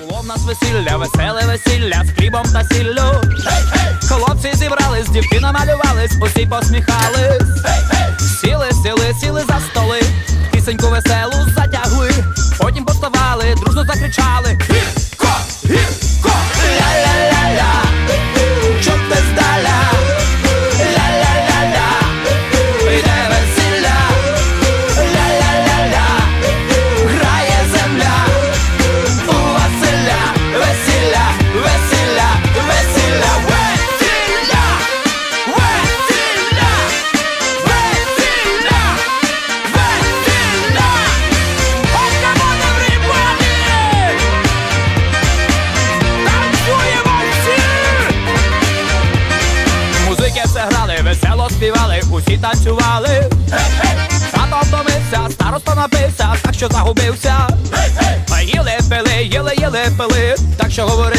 Було в нас весілля, веселе весілля з хлібом та сіллю. Хлопці зібрались, дівки намалювались, усі посміхались. Сіли, сіли, сіли за столи, пісеньку веселу затягли. Потім поставали, дружно закричали. Весело співали, усі танцювали. Тато втомився, староста напився, так що загубився. Їли пили, їли, їли пили, так що говорити